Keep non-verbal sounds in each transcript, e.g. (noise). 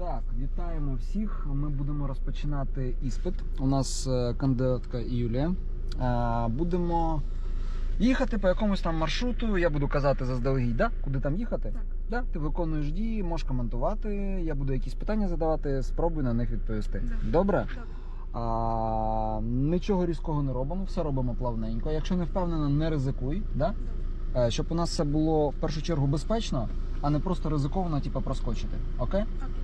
Так, вітаємо всіх. Ми будемо розпочинати іспит. У нас е, кандидатка Юлія. Е, Будемо їхати по якомусь там маршруту. Я буду казати заздалегідь, да? куди там їхати. Так. Да? Ти виконуєш дії, можеш коментувати. Я буду якісь питання задавати, спробуй на них відповісти. Да. Добре? Добре. А, нічого різкого не робимо, все робимо плавненько. Якщо не впевнена, не ризикуй. Да? Е, Щоб у нас все було в першу чергу безпечно, а не просто ризиковано, типу, проскочити. Окей? Окей.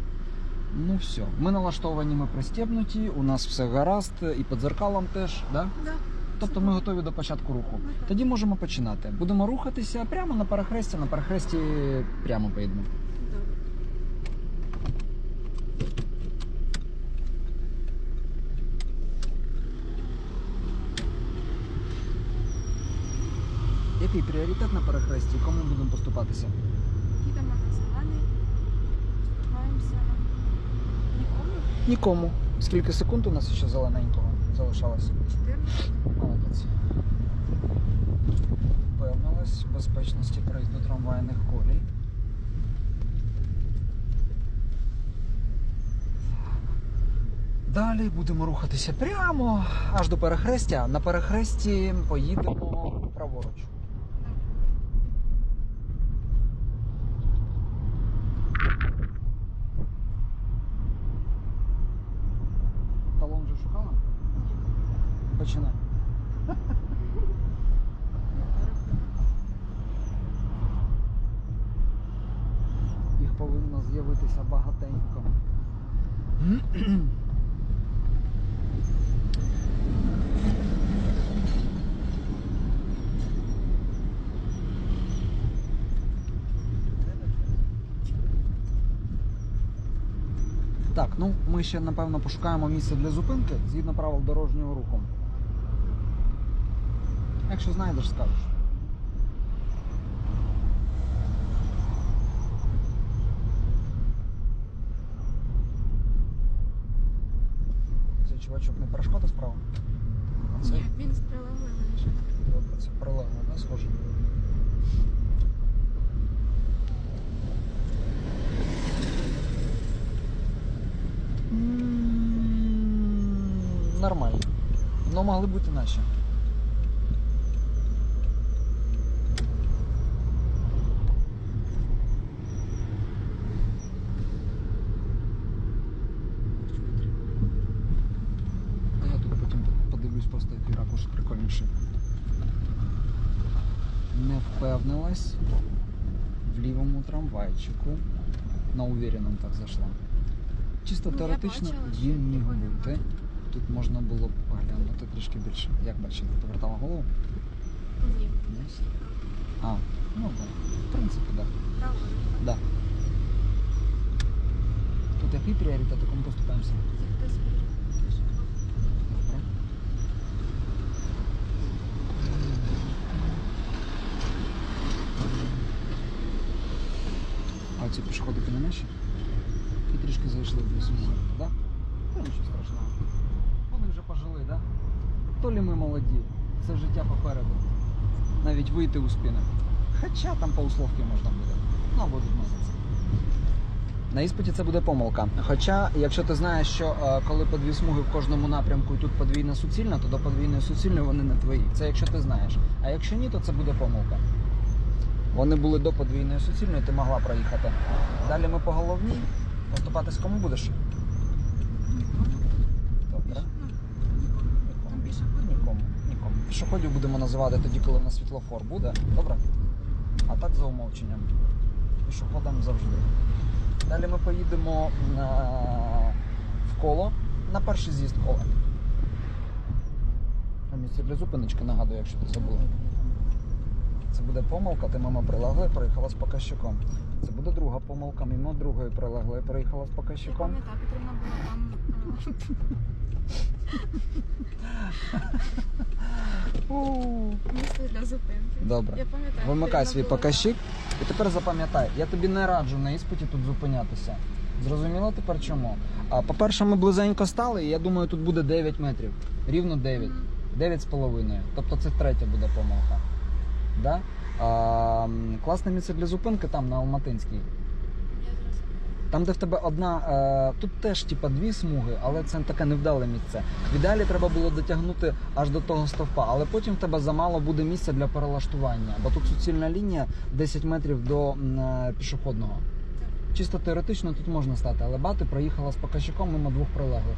Ну все, ми налаштовані, ми пристебнуті, у нас все гаразд, і під зеркалом теж, да? Да. Тобто ми готові до початку руху. Готові. Тоді можемо починати. Будемо рухатися прямо на перехресті, на перехресті прямо поїдемо. Який пріоритет на перехресті? Кому будемо поступатися? Їдемо на зелений. Спускаємося. Нікому. Скільки секунд у нас ще зелененького залишалось? 14. Молодець. Впевнилась в безпечності проїзду трамвайних колій. Далі будемо рухатися прямо аж до перехрестя. На перехресті поїдемо праворуч. Починай. Їх повинно з'явитися багатенько. Так, ну ми ще напевно пошукаємо місце для зупинки згідно правил дорожнього руху. Якщо знайдеш, скажеш. Цей чувачок не перешкода справа? А це Ні, він з прилеглим лежить. добре, це прилегло, да, схоже? Нормально. Но могли бути наші. А я тут потім подивлюсь просто який ракурс прикольніший. Не впевнилась в лівому трамвайчику. На уверенном так зайшла. Чисто Ну, теоретично він міг бути. Тут можна було б поглянути трішки більше. Як бачили, повертала голову? Ні. А, ну так. В принципі, так. Да. Да. Тут який пріоритет, у кому поступаємося? Тільки збір. Добре. А ці пішоходики не наші? І трішки зайшли в лісу, так? Та нічого страшного. Вони вже пожили? Да? То лі ми молоді, це життя попереду. Навіть вийти у спину. Хоча там по условки можна буде. Ну, або відмазатися. На іспиті це буде помилка. Хоча, якщо ти знаєш, що е, коли по дві смуги в кожному напрямку і тут подвійна суцільна, то до подвійної суцільної вони не твої. Це якщо ти знаєш. А якщо ні, то це буде помилка. Вони були до подвійної суцільної, ти могла проїхати. Далі ми по головній. Поступатись кому будеш? Добре. Нікому. Нікому. Пішоходів будемо називати тоді, коли на світлофор буде. Добре? А так за умовченням. Пішоходам завжди. Далі ми поїдемо на... в коло на перший з'їзд кола. Місце для зупиночки нагадую, якщо ти забула. Це буде помилка, ти мимо прилегли, проїхала з показчиком. Це буде друга помилка, мимо другої прилегли, проїхала з Я показчиком. пам'ятаю, потрібно було там е, місце для зупинки. Добре. Я пам'ятаю. Вимикай свій показчик. І тепер запам'ятай, я тобі не раджу на іспиті тут зупинятися. Зрозуміло тепер чому? А, по-перше, ми близенько стали, і я думаю, тут буде 9 метрів. Рівно 9. Мгм. 9 з половиною. Тобто це третя буде помилка. Да? А, класне місце для зупинки там на Алматинській. Там, де в тебе одна, е, тут теж типа дві смуги, але це таке невдале місце. В ідеалі треба було дотягнути аж до того стовпа, але потім в тебе замало буде місця для перелаштування, бо тут суцільна лінія 10 метрів до е, пішохідного. Чисто теоретично тут можна стати, але бати проїхала з показчиком мимо двох прилеглих.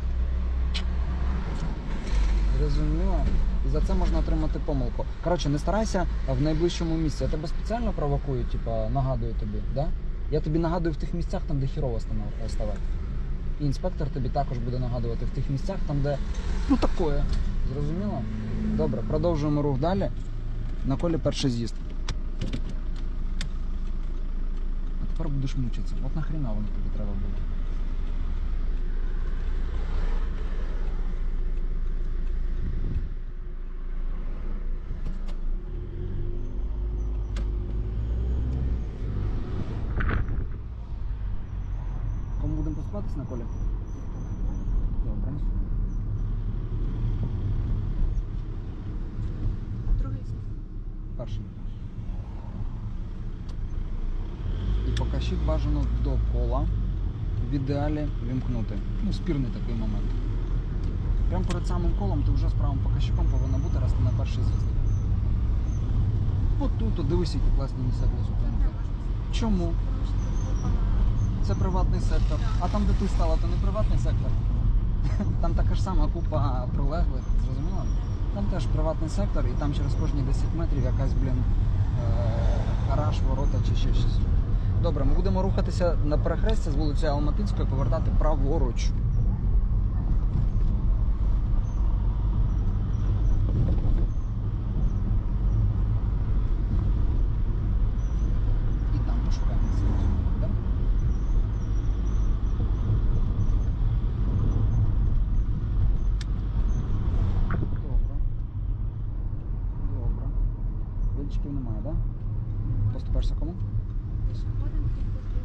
Зрозуміло? І за це можна отримати помилку. Коротше, не старайся в найближчому місці. Я тебе спеціально провокую, типа нагадую тобі, да? Я тобі нагадую в тих місцях, там, де хірово ставати. І інспектор тобі також буде нагадувати в тих місцях, там, де ну такое. Зрозуміло? Добре, продовжуємо рух далі. На колі перший з'їзд. А тепер будеш мучитися. От нахріна воно тобі треба було. Кому на колі? Добре. Другий зі. Перший. І показчик бажано до кола в ідеалі вімкнути. Ну, спірний такий момент. Прямо перед самим колом ти вже з правим показчиком повинна бути, раз ти на перший з'їзд. От тут, дивись, які класні місця для зупинки. Чому? Тому що тут було Це приватний сектор. А там, де ти стала, то не приватний сектор. (laughs) Там така ж сама купа прилеглих, зрозуміло? Там теж приватний сектор, і там через кожні 10 метрів якась, блін, е, гараж, ворота чи ще щось. Добре, ми будемо рухатися на перехрестя з вулиці Алматинської, повертати праворуч. І там пошукаємо місце. Да? Добре. Добре. Вилічків немає, так? Да? Поступаєшся кому? пішоходом кілька тут.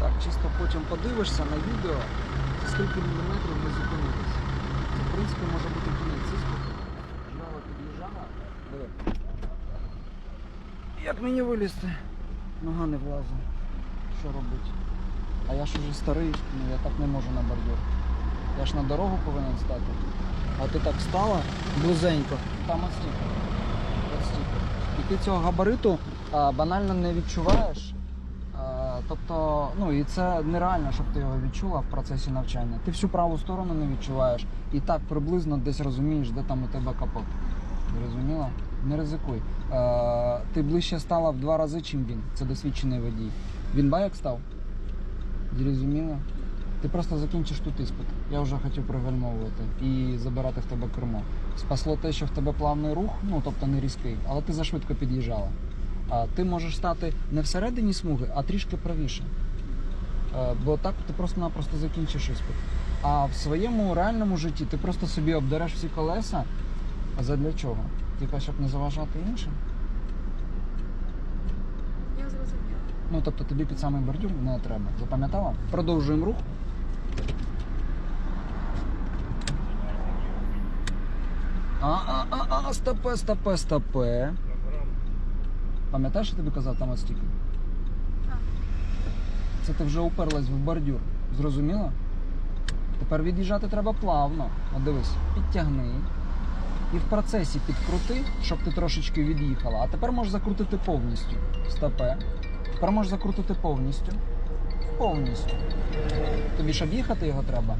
Так, чисто потім подивишся на відео, за скільки міліметрів ми зупинилися. Це, в принципі, може бути кінець. Це Жава під'їжджала. Як мені вилізти? Нога не влазить. Що робити? А я ж уже старий, ну я так не можу на бордюр. Я ж на дорогу повинен стати. А ти так стала близенько. Там от стільки. І ти цього габариту а, банально не відчуваєш. Тобто, ну і це нереально, щоб ти його відчула в процесі навчання. Ти всю праву сторону не відчуваєш і так приблизно десь розумієш, де там у тебе капот. Зрозуміло? Не ризикуй. Е, ти ближче стала в два рази, чим він. Це досвідчений водій. Він байок став? Зрозуміло? Ти просто закінчиш тут іспит. Я вже хотів пригальмовувати і забирати в тебе кермо. Спасло те, що в тебе плавний рух, ну тобто не різкий, але ти зашвидко під'їжджала. А ти можеш стати не всередині смуги, а трішки правіше. Е, Бо так ти просто-напросто закінчиш іспит. А в своєму реальному житті ти просто собі обдереш всі колеса. А задля чого? Тільки щоб не заважати іншим. Я зрозуміла. Ну тобто тобі під самий бордюр не треба. Запам'ятала? Продовжуємо рух. А, а, а, а, стопе, стопе, стопе. Пам'ятаєш, що тобі казав там от стільки? Так. Це ти вже уперлась в бордюр. Зрозуміло? Тепер від'їжджати треба плавно. От дивись, підтягни. І в процесі підкрути, щоб ти трошечки від'їхала. А тепер можеш закрутити повністю. Стопе. Тепер можеш закрутити повністю. Повністю. Тобі ж об'їхати його треба.